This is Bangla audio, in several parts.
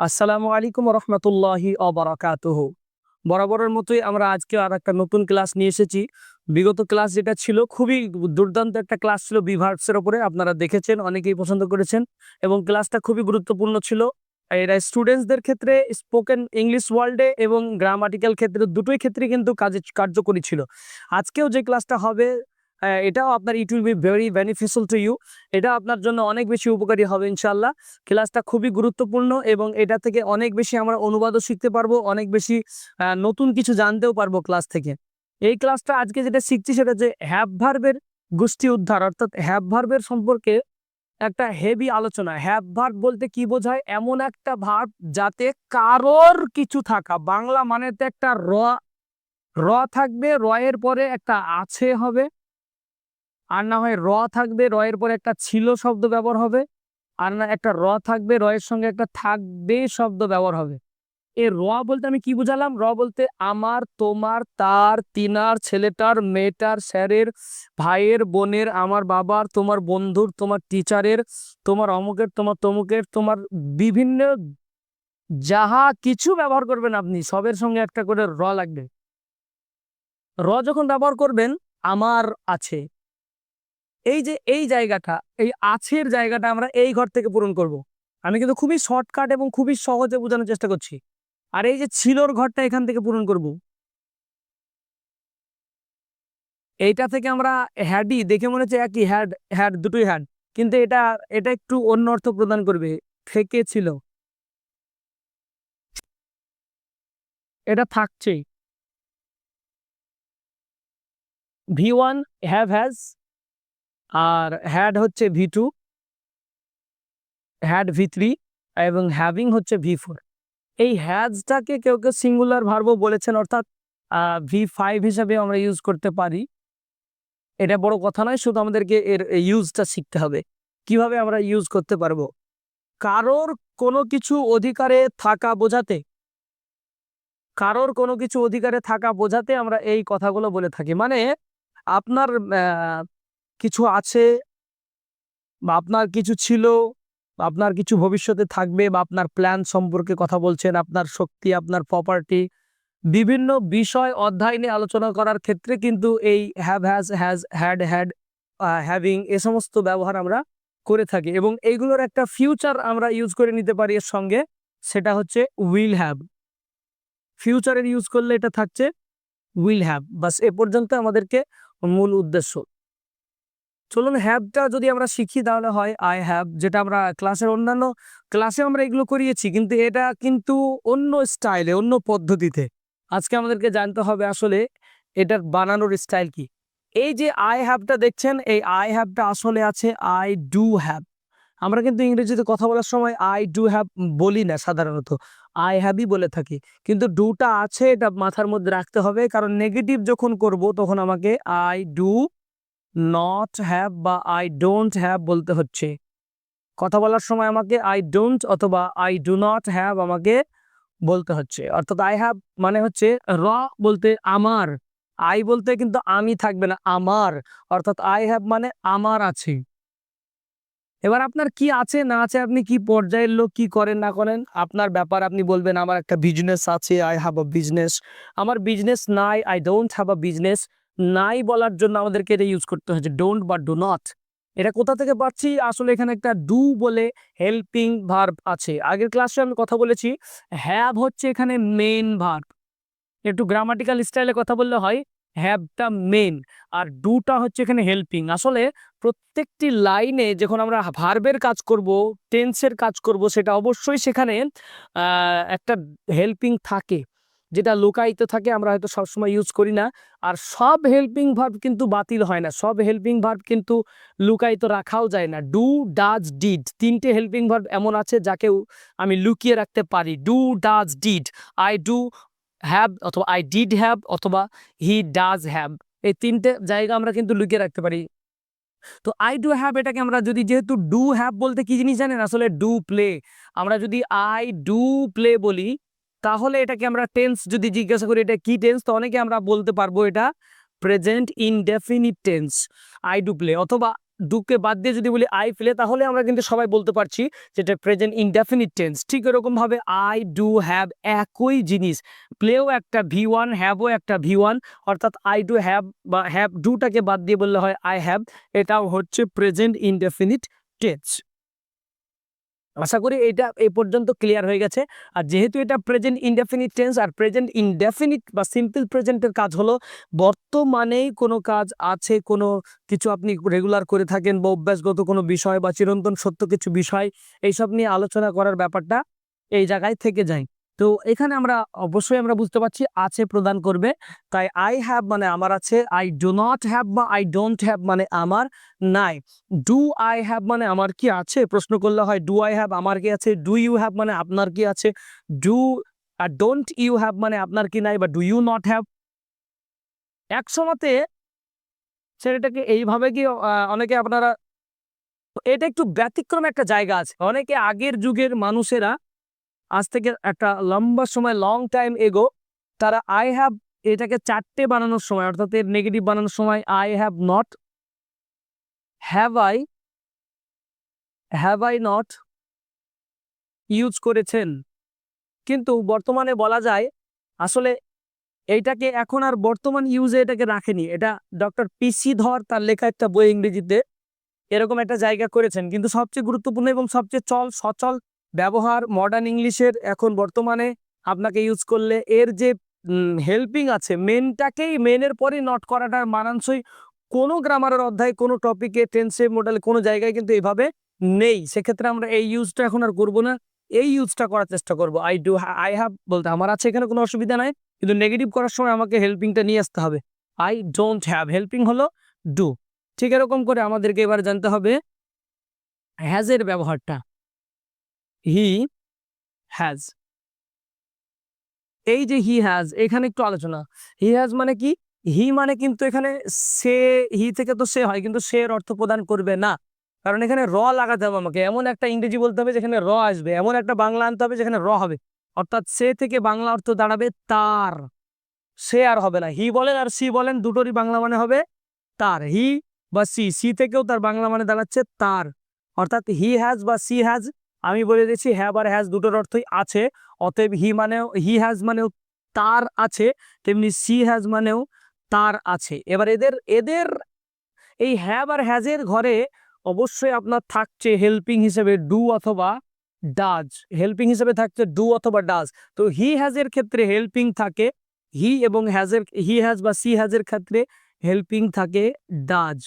আসসালামু আলাইকুম রহমতুল্লাহি অবরাকাতুহ। বরাবরের মতোই আমরা আজকে আর একটা নতুন ক্লাস নিয়ে এসেছি। বিগত ক্লাস যেটা ছিল, খুবই দুর্দান্ত একটা ক্লাস ছিল বিভার্সের ওপরে, আপনারা দেখেছেন, অনেকেই পছন্দ করেছেন। এবং ক্লাসটা খুবই গুরুত্বপূর্ণ ছিল। এরা স্টুডেন্টসদের ক্ষেত্রে স্পোকেন ইংলিশ ওয়ার্ল্ডে এবং গ্রামাটিক্যাল ক্ষেত্রে দুটোই ক্ষেত্রে কিন্তু কাজে কার্যকরী ছিল। আজকেও যে ক্লাসটা হবে এটাও আপনার it will be very beneficial to you এটা আপনার জন্য অনেক বেশি উপকারী হবে ইনশাল্লাহ ক্লাসটা খুবই গুরুত্বপূর্ণ এবং এটা থেকে অনেক বেশি আমরা অনুবাদও শিখতে পারব, অনেক বেশি নতুন কিছু জানতেও পারব ক্লাস থেকে। এই ক্লাসটা আজকে যেটা শিখছি সেটা যে হ্যাভ ভার্বের গোষ্ঠী উদ্ধার, অর্থাৎ হ্যাভ ভার্বের সম্পর্কে একটা হেভি আলোচনা। হ্যাভ ভার্ব বলতে কি বোঝায়? এমন একটা ভার্ব যাতে কারোর কিছু থাকা। বাংলা মানেতে একটা র র থাকবে, র এর পরে একটা আছে হবে। আর না হয় র থাকবে র এর পরে একটা ছিল শব্দ ব্যবহার হবে, আর না একটা র থাকবে র এর সঙ্গে একটা থাকবে শব্দ ব্যবহার হবে। এ র বলতে আমি কি বুঝালাম? র বলতে আমার, তোমার, তার, তিনার, ছেলেটার, মেয়েটার, স্যারের, ভাইয়ের, বোনের, আমার বাবার, তোমার বন্ধুর, তোমার টিচারের, তোমার অমুকের, তোমার তমুকের, তোমার বিভিন্ন যাহা কিছু ব্যবহার করবেন আপনি, সবের সঙ্গে একটা করে র লাগবে। র যখন ব্যবহার করবেন, আমার আছে। এই যে এই জায়গাটা, এই আছের জায়গাটা আমরা এই ঘর থেকে পূরণ করব। আমি কিন্তু খুবই শর্টকাট এবং খুবই সহজে বোঝানোর চেষ্টা করছি। আর এই যে ছিলর ঘরটা এখান থেকে পূরণ করব। এইটা থেকে আমরা হ্যাডই, দেখে মনে হচ্ছে একই হ্যাড হ্যাড, দুটোই হ্যাড। কিন্তু এটা এটা একটু অন্য অর্থ প্রদান করবে। থেকে ছিল। এটা থাকছেই। ভি ওয়ান হ্যাভ হ্যাজ আর হ্যাড হচ্ছে V two had V three এবং হ্যাভিং হচ্ছে ভি ফোর এই হ্যাজটাকে কেউ কেউ সিঙ্গুলার ভার্বও বলেছেন, অর্থাৎ ভি ফাইভ হিসাবে আমরা ইউজ করতে পারি। এটা বড় কথা নয়, শুধু আমাদেরকে এর ইউজটা শিখতে হবে। কীভাবে আমরা ইউজ করতে পারব? কারোর কোনো কিছু অধিকারে থাকা বোঝাতে, কারোর কোনো কিছু অধিকারে থাকা বোঝাতে আমরা এই কথাগুলো বলে থাকি। মানে আপনার কিছু আছে বা আপনার কিছু ছিল আপনার কিছু ভবিষ্যতে থাকবে, বা আপনার প্ল্যান সম্পর্কে কথা বলছেন, আপনার শক্তি, আপনার প্রপার্টি বিভিন্ন বিষয় অধ্যায় নিয়ে আলোচনা করার ক্ষেত্রে কিন্তু এই have has has had had having এ সমস্ত ব্যবহার আমরা করে থাকি এবং এইগুলোর একটা ফিউচার আমরা ইউজ করে নিতে পারি এর সঙ্গে, সেটা হচ্ছে উইল হ্যাভ ফিউচারের ইউজ করলে এটা থাকছে উইল হ্যাভ বাস এ পর্যন্ত আমাদেরকে মূল উদ্দেশ্য। চলুন হ্যাভটা যদি আমরা শিখি তাহলে হয় আই হ্যাভ যেটা আমরা ক্লাসের অন্যান্য ক্লাসে আমরা এগুলো করিয়েছি, কিন্তু এটা কিন্তু অন্য স্টাইলে অন্য পদ্ধতিতে। আজকে আমাদেরকে জানতে হবে আসলে এটার বানানোর স্টাইল কি। এই যে আই হ্যাভটা দেখছেন, এই আই হ্যাভটা আসলে আছে আই ডু হ্যাভ আমরা কিন্তু ইংরেজিতে কথা বলার সময় আই ডু হ্যাভ বলি না সাধারণত। আই হ্যাভই বলে থাকি। কিন্তু ডুটা আছে, এটা মাথার মধ্যে রাখতে হবে, কারণ নেগেটিভ যখন করব, তখন আমাকে আই ডু নট হ্যাভ বা আই ডোন্ট হ্যাভ বলতে হচ্ছে। কথা বলার সময় আমাকে আই ডোন্ট অথবা আই ডু নট হ্যাভ আমাকে বলতে হচ্ছে। অর্থাৎ আই হ্যাভ মানে হচ্ছে র বলতে আমার। আই বলতে কিন্তু আমি থাকবে না, আমার। অর্থাৎ আই হ্যাভ মানে আমার আছে। এবার আপনার কি আছে, না আছে, আপনি কি পর্যায়ের লোক, কি করেন, না করেন, আপনার ব্যাপার আপনি বলবেন, আমার একটা বিজনেস আছে আই হ্যাভ আ বিজনেস আমার বিজনেস নাই I don't have a business নাই বলার জন্য আমাদেরকে এটা ইউজ করতে হচ্ছে ডোন্ট বা ডু নট এটা কোথা থেকে পাচ্ছি? আসলে এখানে একটা ডু বলে হেল্পিং ভার্ব আছে। আগের ক্লাসে আমি কথা বলেছি হ্যাভ হচ্ছে এখানে মেন ভার্ব একটু গ্রামাটিক্যাল স্টাইলে কথা বললে হয় হ্যাভটা মেন আর ডুটা হচ্ছে এখানে হেল্পিং আসলে প্রত্যেকটি লাইনে যখন আমরা ভার্বের কাজ করব টেন্সের কাজ করব, সেটা অবশ্যই সেখানে একটা হেল্পিং থাকে। যেটা লুকায়িত থাকে আমরা হয়তো সবসময় ইউজ করি না। আর সব হেল্পিং ভার্ব কিন্তু বাতিল হয় না। সব হেল্পিং ভার্ব কিন্তু লুকায়িত রাখাও যায় না। ডু ডাজ ডিড তিনটে হেল্পিং ভার্ব এমন আছে যাকেও আমি লুকিয়ে রাখতে পারি। Do does did I do have অথবা আই ডিড হ্যাভ অথবা হি ডাজ হ্যাভ এই তিনটে জায়গা আমরা কিন্তু লুকিয়ে রাখতে পারি। তো আই ডু হ্যাভ এটাকে আমরা যদি যেহেতু ডু হ্যাভ বলতে কি জিনিস জানেন? আসলে ডু প্লে আমরা যদি আই ডু প্লে বলি তাহলে এটাকে আমরা টেন্স যদি জিজ্ঞাসা করি, এটা কি টেন্স তো অনেকে আমরা বলতে পারব এটা present indefinite tense I do play অথবা ডুকে বাদ দিয়ে যদি বলি আই ফেলে তাহলে আমরা কিন্তু সবাই বলতে পারছি যেটা প্রেজেন্ট ইনডেফিনিট টেন্স ঠিক এরকম ভাবে আই ডু হ্যাভ একই জিনিস প্লেও একটা ভি ওয়ান হ্যাভও একটা ভি ওয়ান অর্থাৎ আই ডু হ্যাভ বা হ্যাভ ডুটাকে বাদ দিয়ে বললে হয় আই হ্যাভ এটাও হচ্ছে প্রেজেন্ট ইনডেফিনিট টেন্স আশা করি এটা এই পর্যন্ত ক্লিয়ার হয়ে গেছে। আর যেহেতু এটা প্রেজেন্ট ইনডেফিনিট টেন্স আর প্রেজেন্ট ইনডেফিনিট বা সিম্পল প্রেজেন্টের কাজ হলো, বর্তমানেই কোনো কাজ আছে, কোনো কিছু আপনি রেগুলার করে থাকেন বা অভ্যাসগত কোনো বিষয় বা চিরন্তন সত্য কিছু বিষয়, এইসব নিয়ে আলোচনা করার ব্যাপারটা এই জায়গায় থেকে যায়। তো এখানে আমরা অবশ্যই আমরা বুঝতে পারছি আছে প্রদান করবে। তাই আই হ্যাভ মানে আমার আছে আই ডো নট হ্যাভ বা আই ডোন্ট হ্যাভ মানে আমার নাই। ডু আই হ্যাভ মানে আমার কি আছে? প্রশ্ন করলে হয় ডু আই হ্যাভ আমার কি আছে? ডু ইউ হ্যাভ মানে আপনার কি আছে? ডু আর ডোন্ট ইউ হ্যাভ মানে আপনার কি নাই বা ডু ইউ নট হ্যাভ এক সময়তে ছেলেটাকে এইভাবে কি অনেকে আপনারা, এটা একটু ব্যতিক্রম একটা জায়গা আছে। অনেকে আগের যুগের মানুষেরা আজ থেকে একটা লম্বা সময় লং টাইম এগো তারা আই হ্যাভ এটাকে চারটে বানানোর সময়, অর্থাৎ এর নেগেটিভ বানানোর সময় I have not have I have I not use করেছেন। কিন্তু বর্তমানে বলা যায়, আসলে এইটাকে এখন আর বর্তমান ইউজে এটাকে রাখেনি। এটা ডক্টর পিসি ধর, তার লেখা একটা বই ইংরেজিতে, এরকম একটা জায়গা করেছেন। কিন্তু সবচেয়ে গুরুত্বপূর্ণ এবং সবচেয়ে চল, সচল ব্যবহার মডার্ন ইংলিশের এখন বর্তমানে আপনাকে ইউজ করলে এর যে হেল্পিং আছে মেনটাকেই মেনের পরে নট করাটার মানানসই। কোনো গ্রামারের অধ্যায়, কোনো টপিকে টেন্সে মডেলে কোনো জায়গায় কিন্তু এইভাবে নেই। সেক্ষেত্রে আমরা এই ইউজটা এখন আর করব না। এই ইউজটা করার চেষ্টা করব। আই ডু আই হ্যাভ বলতে আমার আছে এখানে কোনো অসুবিধা নাই, কিন্তু নেগেটিভ করার সময় আমাকে হেল্পিংটা নিয়ে আসতে হবে। আই ডোন্ট হ্যাভ হেল্পিং হলো ডু ঠিক এরকম করে আমাদেরকে এবার জানতে হবে হ্যাজের ব্যবহারটা। হি হ্যাজ এই যে হি হ্যাজ এখানে একটু আলোচনা। হি হ্যাজ মানে কি? হি মানে কিন্তু এখানে সে হি থেকে তো সে হয়, কিন্তু সে এর অর্থ প্রদান করবে না। কারণ এখানে র লাগাতে হবে আমাকে। এমন একটা ইংরেজি বলতে হবে যেখানে র আসবে। এমন একটা বাংলা আনতে হবে যেখানে র হবে। অর্থাৎ সে থেকে বাংলা অর্থ দাঁড়াবে তার। সে আর হবে না। হি বলেন আর সি বলেন দুটোরই বাংলা মানে হবে তার। হি বা সি সি থেকেও তার বাংলা মানে দাঁড়াচ্ছে তার। অর্থাৎ হি হ্যাজ বা সি হ্যাজ আমি বলে দিচ্ছি হ্যাভ আর হ্যাজ দুটোর অর্থই আছে। অতএব হি মানেও হি হ্যাজ মানেও তার আছে, তেমনি সি হ্যাজ মানেও তার আছে। এবার এদের এদের এই হ্যাভ আর হ্যাজের ঘরে অবশ্যই আপনার থাকছে হেল্পিং হিসেবে ডু অথবা ডাজ হেল্পিং হিসেবে থাকছে ডু অথবা ডাজ তো হি হ্যাজের ক্ষেত্রে হেল্পিং থাকে হি এবং হ্যাজের হি হ্যাজ বা সি হ্যাজের ক্ষেত্রে হেল্পিং থাকে ডাজ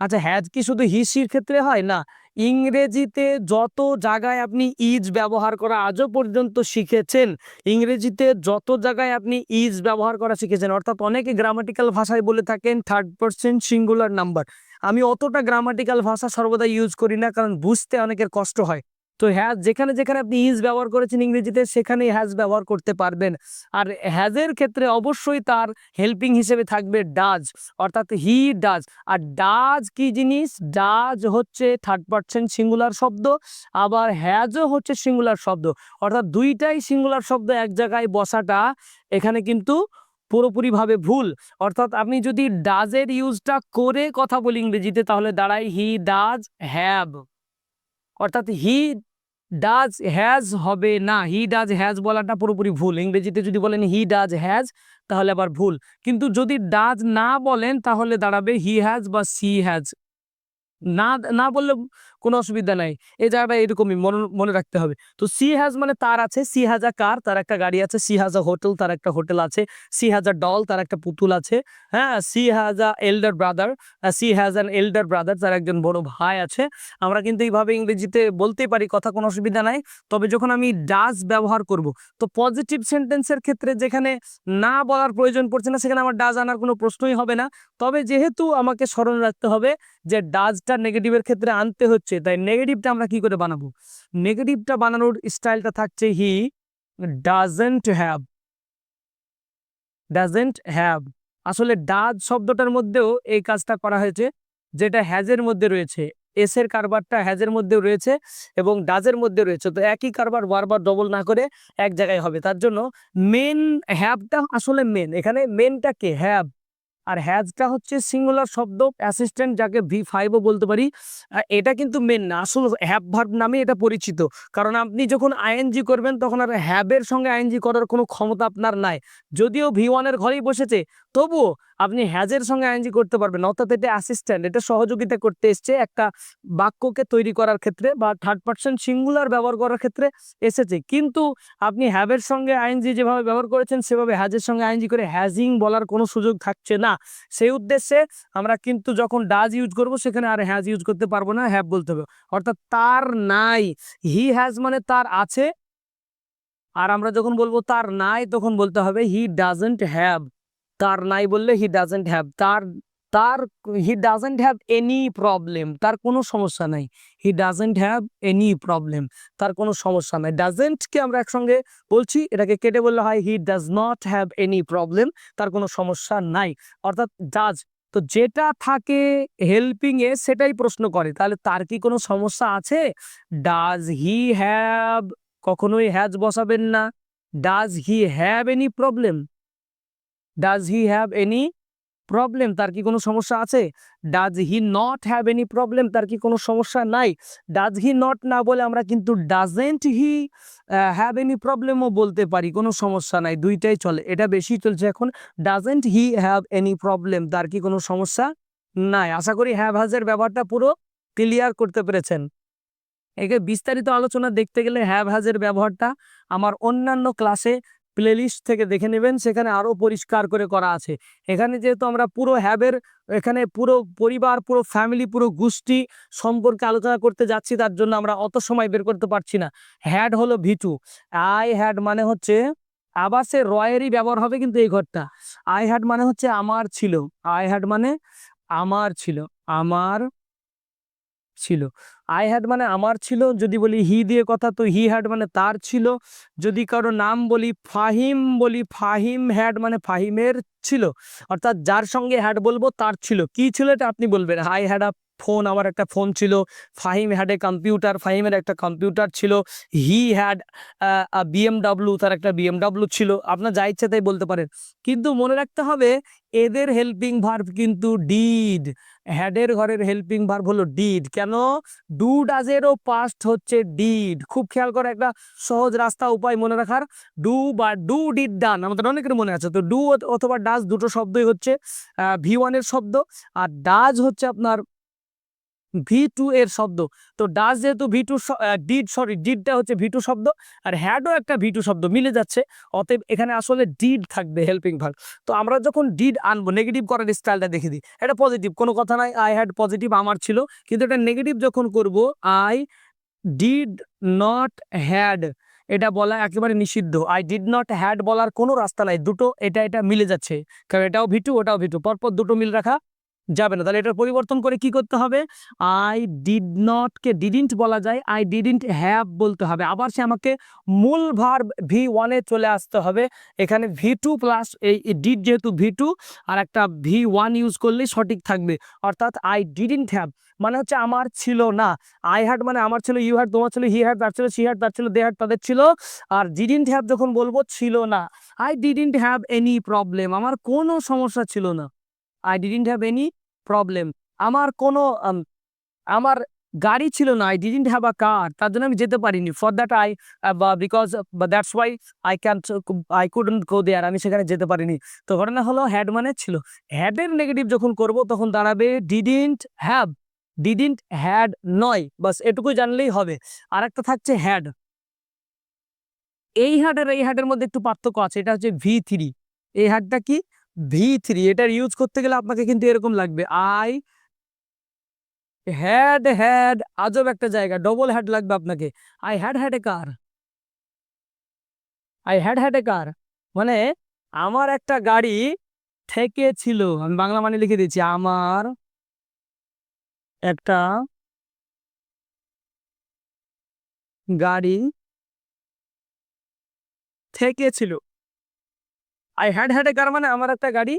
আচ্ছা হ্যাজ কি শুধু হি সির ক্ষেত্রে হয়? না ইংরেজিতে যত জায়গায় আপনি ইজ ব্যবহার করা আজও পর্যন্ত শিখেছেন, ইংরেজিতে যত জায়গায় আপনি ইজ ব্যবহার করা শিখেছেন, অর্থাৎ অনেকে গ্রামাটিক্যাল ভাষায় বলে থাকেন থার্ড পার্সেন্ট সিঙ্গুলার নাম্বার আমি অতটা গ্রামাটিক্যাল ভাষা সর্বদা ইউজ করি না, কারণ বুঝতে অনেকের কষ্ট হয়। তো হ্যাজ যেখানে যেখানে আপনি ইজ ব্যবহার করেছেন ইংরেজিতে, সেখানেই হ্যাজ ব্যবহার করতে পারবেন। আর হ্যাজের ক্ষেত্রে অবশ্যই তার হেল্পিং হিসেবে থাকবে ডাজ অর্থাৎ হি ডাজ আর ডাজ কি জিনিস? ডাজ হচ্ছে থার্ড পার্সেন্ট সিঙ্গুলার শব্দ, আবার হ্যাজও হচ্ছে সিঙ্গুলার শব্দ। অর্থাৎ দুইটাই সিঙ্গুলার শব্দ এক জায়গায় বসাটা এখানে কিন্তু পুরোপুরিভাবে ভুল। অর্থাৎ আপনি যদি ডাজের ইউজটা করে কথা বলি ইংরেজিতে, তাহলে দাঁড়ায় হি ডাজ হ্যাভ অর্থাৎ হি ডাজ হ্যাজ হবে না হি ডাজ হ্যাজ বলাটা পুরোপুরি ভুল। ইংরেজিতে যদি বলেন হি ডাজ হ্যাজ তাহলে আবার ভুল। কিন্তু যদি ডাজ না বলেন, তাহলে দাঁড়াবে হি হ্যাজ বা সি হ্যাজ না না বললে কোনো অসুবিধা নাই। এই জায়গাটা এরকমই মনে মনে রাখতে হবে। তো সি হ্যাজ মানে তার আছে সি হ্যাজ আ কার? তার একটা গাড়ি আছে সি হ্যাজ আ হোটেল, তার একটা হোটেল আছে সি হ্যাজ ডল, তার একটা পুতুল আছে হ্যাঁ? She has a elder brother she has an elder brother, তার একজন বড় ভাই আছে। আমরা কিন্তু এইভাবে ইংরেজিতে বলতেই পারি, কথা কোনো অসুবিধা নাই। তবে যখন আমি ডাজ ব্যবহার করব, তো পজিটিভ সেন্টেন্সের ক্ষেত্রে যেখানে না বলার প্রয়োজন পড়ছে না, সেখানে আমার ডাজ আনার কোনো প্রশ্নই হবে না। তবে যেহেতু আমাকে স্মরণ রাখতে হবে যে ডাজটা নেগেটিভের ক্ষেত্রে আনতে হচ্ছে তাই নেগেটিভটা আমরা কি করে বানাবো? নেগেটিভটা বানানোর স্টাইলটা থাকছে he doesn't have doesn't have আসলে ডাজ শব্দটার মধ্যেও এই কাজটা করা হয়েছে, যেটা হ্যাজের মধ্যে রয়েছে। এসের কারবারটা হ্যাজের মধ্যেও রয়েছে এবং ডাজের মধ্যে রয়েছে। তো একই কারবার বারবার ডবল না করে এক জায়গায় হবে। তার জন্য মেন হ্যাভটা আসলে মেন এখানে মেনটা কে? হ্যাভ আর হ্যাজটা হচ্ছে সিঙ্গুলার শব্দ অ্যাসিস্ট্যান্ট যাকে ভি ফাইভও বলতে পারি। এটা কিন্তু মেন না, আসল হ্যাব ভার্ব নামে এটা পরিচিত। কারণ আপনি যখন আইএনজি করবেন, তখন আর হ্যাবের সঙ্গে আইএনজি করার কোনো ক্ষমতা আপনার নাই। যদিও ভি ওয়ানের ঘরেই বসেছে, তবুও আপনি হ্যাজের সঙ্গে আইএনজি করতে পারবেন অর্থাৎ এটা অ্যাসিস্ট্যান্ট এটা সহযোগিতা করতে এসছে, একটা বাক্যকে তৈরি করার ক্ষেত্রে বা থার্ড পার্সন সিঙ্গুলার ব্যবহার করার ক্ষেত্রে এসেছে। কিন্তু আপনি হ্যাবের সঙ্গে আইএনজি যেভাবে ব্যবহার করেছেন, সেভাবে হ্যাজের সঙ্গে আইএনজি করে হ্যাজিং বলার কোনো সুযোগ থাকছে না। সেই উদ্দেশ্যে আমরা কিন্তু যখন ডাজ ইউজ করব, সেখানে আর হ্যাজ ইউজ করতে পারব না হ্যাভ বলতে হবে। অর্থাৎ তার নাই হি হ্যাজ মানে তার আছে। আর আমরা যখন বলব তার নাই, তখন বলতে হবে হি ডাজেন্ট হ্যাভ তার নাই বললে হি ডাজেন্ট হ্যাভ তার তার he doesn't have any problem তার কোনো সমস্যা নাই। He doesn't have any problem তার কোনো সমস্যা নাই। ডাজেন্টকে আমরা একসঙ্গে বলছি, এটাকে কেটে বললে হয় he does not have any problem তার কোনো সমস্যা নাই। অর্থাৎ ডাজ তো যেটা থাকে হেল্পিং এ, সেটাই প্রশ্ন করে। তাহলে তার কি কোনো সমস্যা আছে? ডাজ হি হ্যাভ কখনোই হ্যাজ বসাবেন না। Does he have any problem does he have any problem তার কি কোনো সমস্যা আছে? Does he not have any problem তার কি কোনো সমস্যা নাই? ডাজ হি নট না বলে আমরা কিন্তু ডাজেন্ট হি হ্যাভ এনি প্রবলেমও বলতে পারি। কোনো সমস্যা নাই, দুইটাই চলে। এটা বেশি চলছে এখন। Doesn't he have any problem তার কি কোনো সমস্যা নাই? আশা করি হ্যাভ হাজের ব্যবহারটা পুরো ক্লিয়ার করতে পেরেছেন। একে বিস্তারিত আলোচনা দেখতে গেলে হ্যাভ হাজের ব্যবহারটা আমার অন্যান্য ক্লাসে প্লেলিস্ট থেকে দেখে নেবেন, সেখানে আরও পরিষ্কার করে করা আছে। এখানে যেহেতু আমরা পুরো হ্যাবের, এখানে পুরো পরিবার, পুরো ফ্যামিলি পুরো গোষ্ঠী সম্পর্কে আলোচনা করতে যাচ্ছি, তার জন্য আমরা অত সময় বের করতে পারছি না। হ্যাড হলো ভিটু আই হ্যাড মানে হচ্ছে, আবার সে রয়েরই ব্যবহার হবে কিন্তু এই ঘরটা। আই হ্যাড মানে হচ্ছে আমার ছিল। আই হ্যাড মানে আমার ছিল। আমার ছিল। আই হ্যাড মানে আমার ছিল, যদি বলি হি দিয়ে কথা, তো হি হ্যাড মানে তার ছিল। যদি কারও নাম বলি ফাহিম বলি ফাহিম হ্যাড মানে ফাহিমের ছিল। অর্থাৎ যার সঙ্গে হ্যাড বলব তার ছিল। কি ছিল এটা আপনি বলবেন? আই হ্যাড আ ফোন আমার একটা ফোন ছিল। ফাহিম হ্যাড এ কম্পিউটার ফাহিমের একটা কম্পিউটার ছিল। হি হ্যাড বিএমডাব্লিউ তার একটা বিএমডাব্লিউ ছিল। আপনার যা ইচ্ছে তাই বলতে পারেন। কিন্তু মনে রাখতে হবে, এদের হেল্পিং ভার্ভ কিন্তু ডিড হ্যাডের ঘরের হেল্পিং ভার্ভ হলো ডিড কেন? ডু ডাজেরও পাস্ট হচ্ছে ডিড খুব খেয়াল করে একটা সহজ রাস্তা, উপায় মনে রাখার। ডু বা ডু ডিড ডান আমাদের অনেকের মনে আছে। তো ডু অথবা ডাজ দুটো শব্দই হচ্ছে ভি ওয়ানের শব্দ। আর ডাজ হচ্ছে আপনার ভি টু এর শব্দ। তো ডাজ যেহেতু ভি টু ডিড সরি ডিডটা হচ্ছে ভি টু শব্দ আর হ্যাডও একটা ভি টু শব্দ মিলে যাচ্ছে, অতএব এখানে আসলে ডিড থাকবে হেল্পিং ভার্ব তো আমরা যখন ডিড আনব নেগেটিভ করার স্টাইলটা দেখে দিই। এটা পজিটিভ কোনো কথা নাই আই হ্যাড পজিটিভ আমার ছিল। কিন্তু এটা নেগেটিভ যখন করব আই ডিড নট হ্যাড এটা বলা একেবারে নিষিদ্ধ। আই ডিড নট হ্যাড বলার কোনো রাস্তা নাই, দুটো এটা এটা মিলে যাচ্ছে। কারণ এটাও ভিটু ওটাও ভিটু পরপর দুটো মিল রাখা যাবে না। তাহলে এটার পরিবর্তন করে কি করতে হবে? আই ডিড নট কে ডিডিন্ট বলা যায় আই ডিডিন্ট হ্যাভ বলতে হবে। আবার সে আমাকে মূল ভার্ব ভি ওয়ানে চলে আসতে হবে। এখানে ভি টু প্লাস এই ডিড যেহেতু ভি টু আর একটা ভি ওয়ান ইউজ করলেই সঠিক থাকবে। অর্থাৎ আই ডিডিন্ট হ্যাভ মানে হচ্ছে আমার ছিল না। আই হ্যাড মানে আমার ছিল ইউ হ্যাড তোমার ছিল হি হ্যাড তার ছিল সি হ্যাড তার ছিল দে হ্যাড তাদের ছিল। আর ডিডিন্ট হ্যাভ যখন বলব, ছিল না। I didn't have any problem আমার কোনো সমস্যা ছিল না। I didn't have any problem আমার কোনো আমার গাড়ি ছিল না I didn't have a car তার জন্য আমি যেতে পারিনি। ফর দ্যাট আই বা because that's why I can I couldn't go there আমি সেখানে যেতে পারিনি। তো ঘটনা হলো হ্যাড মানে ছিল। হ্যাডের নেগেটিভ যখন করব, তখন দাঁড়াবে ডিডিন্ট হ্যাভ ডিডিন্ট হ্যাড নয়। বাস এটুকু জানলেই হবে। আর একটা থাকছে হ্যাড এই হ্যাড আর এই হ্যাডের মধ্যে একটু পার্থক্য আছে। এটা হচ্ছে ভি থ্রি এই হ্যাডটা কি? ভি থ্রি এটার ইউজ করতে গেলে আপনাকে কিন্তু এরকম লাগবে। আই হ্যাড হ্যাড আজব একটা জায়গা ডবল হ্যাড লাগবে আপনাকে। I had had a car I had had a car মানে আমার একটা গাড়ি থেকে ছিল আমি বাংলা মানে লিখে দিচ্ছি আমার একটা গাড়ি থেকে ছিল আই হ্যাড হ্যাড কার মানে আমার একটা গাড়ি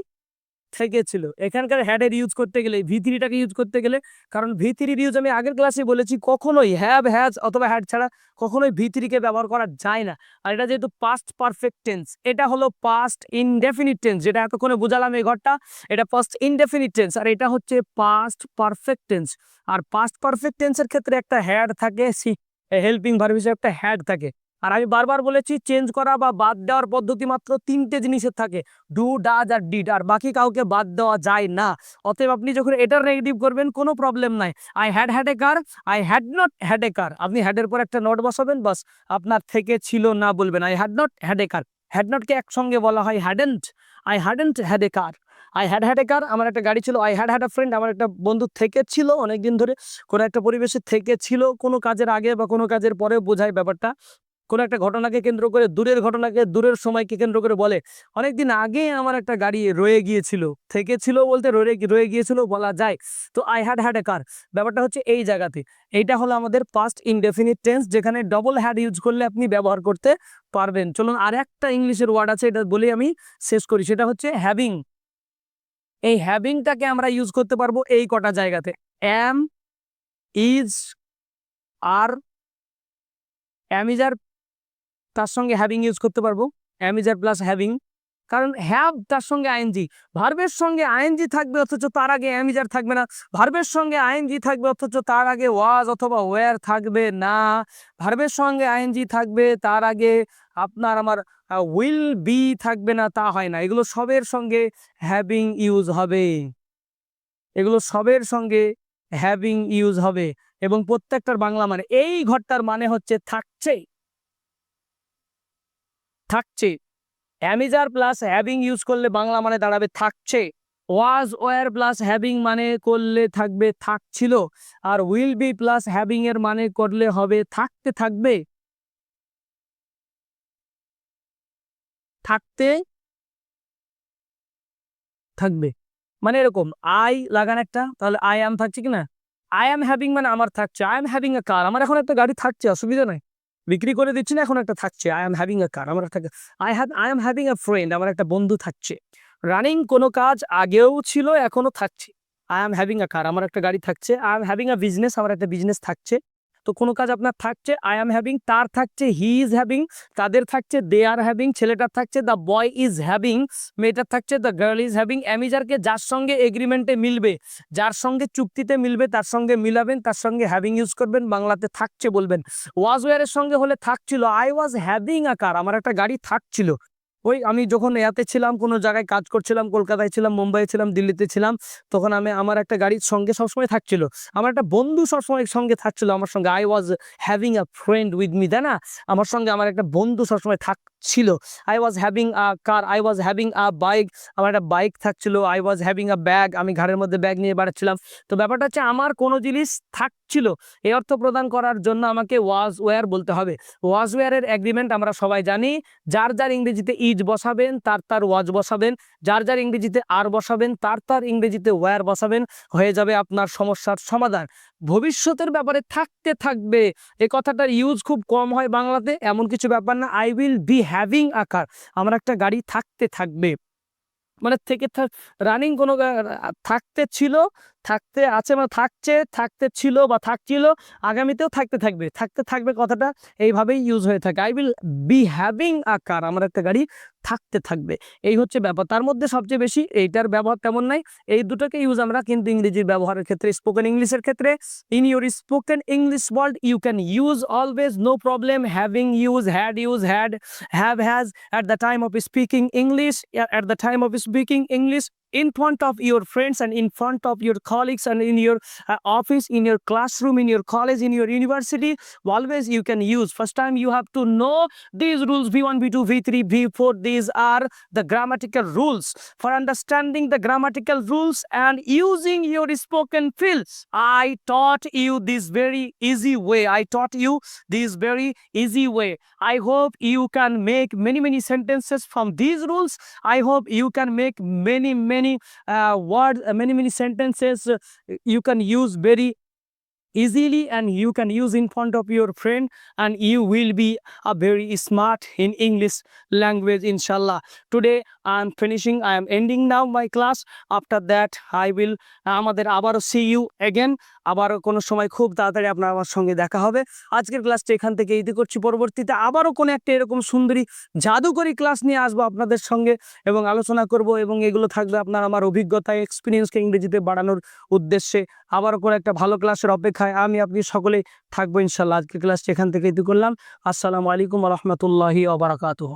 থেকে ছিল এখানকার হ্যাডের ইউজ করতে গেলে ভি থ্রিটাকে ইউজ করতে গেলে, কারণ ভি থ্রির ইউজ আমি আগের ক্লাসে বলেছি, কখনোই হ্যাভ হ্যাজ অথবা হ্যাড ছাড়া কখনোই ভি থ্রিকে ব্যবহার করা যায় না। আর এটা যেহেতু পাস্ট পারফেক্ট টেন্স এটা হলো পাস্ট ইনডেফিনিট টেন্স যেটা এতক্ষণে বুঝালাম এই ঘরটা, এটা পাস্ট ইনডেফিনিট টেন্স আর এটা হচ্ছে পাস্ট পারফেক্ট টেন্স আর পাস্ট পারফেক্ট টেন্সের ক্ষেত্রে একটা হ্যাড থাকে হেল্পিং ভার্ব হিসেবে একটা হ্যাড থাকে। আর আমি বারবার বলেছি চেঞ্জ করা বা বাদ দেওয়ার পদ্ধতি মাত্র তিনটে জিনিসের থাকে। ডু ডাজ আর ডিড আর বাকি কাউকে বাদ দেওয়া যায় না। অতএব আপনি যখন এটার নেগেটিভ করবেন, কোনো প্রবলেম নাই। I had had a car I had not had a car আপনি হ্যাডের পর একটা নোট বসাবেন, বাস আপনার থেকে ছিল না বলবেন। I had not had a car had নটকে একসঙ্গে বলা হয় hadn't I hadn't had a car I had had a car আমার একটা গাড়ি ছিল। I had had a friend আমার একটা বন্ধু থেকে ছিল অনেকদিন ধরে। কোনো একটা পরিবেশে থেকে ছিল, কোনো কাজের আগে বা কোনো কাজের পরে বোঝায় ব্যাপারটা। কোনো একটা ঘটনাকে কেন্দ্র করে, দূরের ঘটনাকে, দূরের সময়কে কেন্দ্র করে বলে। অনেকদিন আগে আমার একটা গাড়ি রয়ে গিয়েছিল থেকে ছিল বলতে রয়ে রয়ে গিয়েছিল বলা যায়। তো I had had a car ব্যাপারটা হচ্ছে এই জায়গাতে। এইটা হলো আমাদের পাস্ট ইনডেফিনিট টেন্স যেখানে ডবল হ্যাড ইউজ করলে আপনি ব্যবহার করতে পারবেন। চলুন আর একটা ইংলিশের ওয়ার্ড আছে, এটা বলে আমি শেষ করি। সেটা হচ্ছে হ্যাভিং এই হ্যাভিংটাকে আমরা ইউজ করতে পারব এই কটা জায়গাতে। অ্যাম ইজ আর অ্যামিজার তার সঙ্গে হ্যাভিং ইউজ করতে পারব am is are plus having কারণ হ্যাভ তার সঙ্গে আইএনজি ভার্বের সঙ্গে আইএনজি থাকবে অথচ তার আগে অ্যামিজার থাকবে না ভার্বের সঙ্গে আইএনজি থাকবে অথচ তার আগে ওয়াজ অথবা ওয়ার থাকবে না ভার্বের সঙ্গে আইএনজি থাকবে তার আগে আপনার আমার উইল বি থাকবে না, তা হয় না, এগুলো সবের সঙ্গে হ্যাভিং ইউজ হবে, এগুলো সবের সঙ্গে হ্যাভিং ইউজ হবে, এবং প্রত্যেকটার বাংলা মানে এই ঘরটার মানে হচ্ছে থাকছে থাকছে। অ্যামিজার প্লাস হ্যাভিং ইউজ করলে বাংলা মানে দাঁড়াবে থাকছে। ওয়াজ ওয়ার প্লাস হ্যাভিং মানে করলে থাকবে, থাকছিল। আর উইল বি প্লাস হ্যাভিং এর মানে করলে হবে, থাকতে থাকবে। থাকতে থাকবে। মানে এরকম আই লাগান একটা, তাহলে আই অ্যাম থাকছে কি না আই অ্যাম হ্যাভিং মানে আমার থাকছে। I am having a car আমার এখন একটা গাড়ি থাকছে, অসুবিধা নাই। বিক্রি করে দিচ্ছি না, এখন একটা থাকছে। I am having a car আমার একটা I have I am having a friend আমার একটা বন্ধু থাকছে। রানিং কোনো কাজ আগেও ছিল এখনও থাকছে। I am having a car আমার একটা গাড়ি থাকছে। I am having a business আমার একটা বিজনেস থাকছে। তো কোনো কাজ আপনার থাকছে আই এম হ্যাভিং তার থাকছে হি ইজ হ্যাভিং তাদের থাকছে দে আর হ্যাভিং ছেলেটার থাকছে দ্য বয় ইজ হ্যাভিং মেয়েটার থাকছে দ্য গার্ল ইজ হ্যাভিং অ্যামিজারকে যার সঙ্গে এগ্রিমেন্টে মিলবে, যার সঙ্গে চুক্তিতে মিলবে, তার সঙ্গে মিলাবেন, তার সঙ্গে হ্যাভিং ইউজ করবেন, বাংলাতে থাকছে বলবেন। ওয়াজ ওয়ারের সঙ্গে হলে থাকছিল I was having a car আমার একটা গাড়ি থাকছিল। ওই আমি যখন এয়াতে ছিলাম, কোনো জায়গায় কাজ করছিলাম, কলকাতায় ছিলাম, মুম্বাইয়ে ছিলাম, দিল্লিতে ছিলাম, তখন আমি, আমার একটা গাড়ির সঙ্গে সবসময় থাকছিল। আমার একটা বন্ধু সবসময় সঙ্গে থাকছিল, আমার সঙ্গে। I was having a friend with me তাই না? আমার সঙ্গে আমার একটা বন্ধু সবসময় থাকছিল। I was having a car I was having a bike আমার একটা bike থাকছিল I was having a bag আমি ঘাড়ের মধ্যে ব্যাগ নিয়ে বেড়াচ্ছিলাম। তো ব্যাপারটা হচ্ছে, আমার কোনো জিনিস থাকছিল এই অর্থ প্রদান করার জন্য আমাকে ওয়াজ ওয়্যার বলতে হবে। ওয়াজ ওয়্যারের এগ্রিমেন্ট আমরা সবাই জানি, যার যার ইংরেজিতে ইজ বসাবেন, তার তার ওয়াজ বসাবেন, যার যার ইংরেজিতে আর বসাবেন, তার তার ইংরেজিতে ওয়্যার বসাবেন, হয়ে যাবে আপনার সমস্যার সমাধান। ভবিষ্যতের ব্যাপারে থাকতে থাকবে এই কথাটার ইউজ খুব কম হয় বাংলাতে, এমন কিছু ব্যাপার না আই উইল বি হ্যাভিং আকার আমার একটা গাড়ি থাকতে থাকবে। মানে থেকে রানিং কোনো থাকতে ছিল থাকতে আছে মানে থাকছে, থাকতে ছিল বা থাকছিল, আগামীতেও থাকতে থাকবে। থাকতে থাকবে কথাটা এইভাবেই ইউজ হয়ে থাকে। I will be having a car আমার একটা গাড়ি থাকতে থাকবে। এই হচ্ছে ব্যাপার তার মধ্যে সবচেয়ে বেশি এইটার ব্যবহার তেমন নাই। এই দুটোকে ইউজ আমরা কিন্তু ইংরেজির ব্যবহারের ক্ষেত্রে স্পোকেন ইংলিশের ক্ষেত্রে in your spoken English world you can use always no problem having use had use had have has at the time of speaking English at the time of speaking English in front of your friends and in front of your colleagues and in your uh, office, in your classroom, in your college, in your university, always you can use. First time you have to know these rules V1, V2, V3, V4. These are the grammatical rules. For understanding the grammatical rules and using your spoken fields, I taught you this very easy way. I taught you this very easy way. I hope you can make many, many sentences from these rules. I hope you can make many, many uh, words, uh, many, many sentences uh, you can use very easily and you can use in front of your friend and you will be a very smart in English language inshallah. Today I am finishing I am ending now my class after that I will আমাদের আবারও সি ইউ এগেন আবারও কোনো সময় খুব তাড়াতাড়ি আপনার আমার সঙ্গে দেখা হবে। আজকের ক্লাসটা এখান থেকে ইতি করছি। পরবর্তীতে আবারও কোনো একটা এরকম সুন্দরী জাদুকরী ক্লাস নিয়ে আসব আপনাদের সঙ্গে এবং আলোচনা করব এবং এগুলো থাকবে আপনার আমার অভিজ্ঞতা এক্সপিরিয়েন্সকে ইংরেজিতে বাড়ানোর উদ্দেশ্যে। আবারও কোনো একটা ভালো ক্লাসের অপেক্ষায় আমি আপনি সকলে থাকব ইনশাল্লাহ। আজকের ক্লাসটা এখান থেকে ইতি করলাম। আসসালামু আলাইকুম রহমতুল্লাহি ওবরাকাতুহ